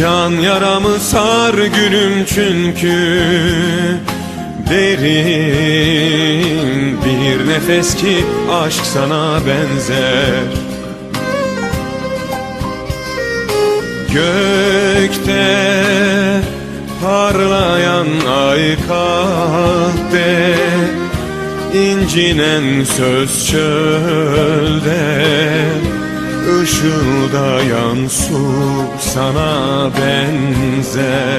can yaramı sar gülüm çünkü Derin bir nefes ki aşk sana benzer. Gökte parlayan ay kahve incinen söz çölde Işıldayan su sana benzer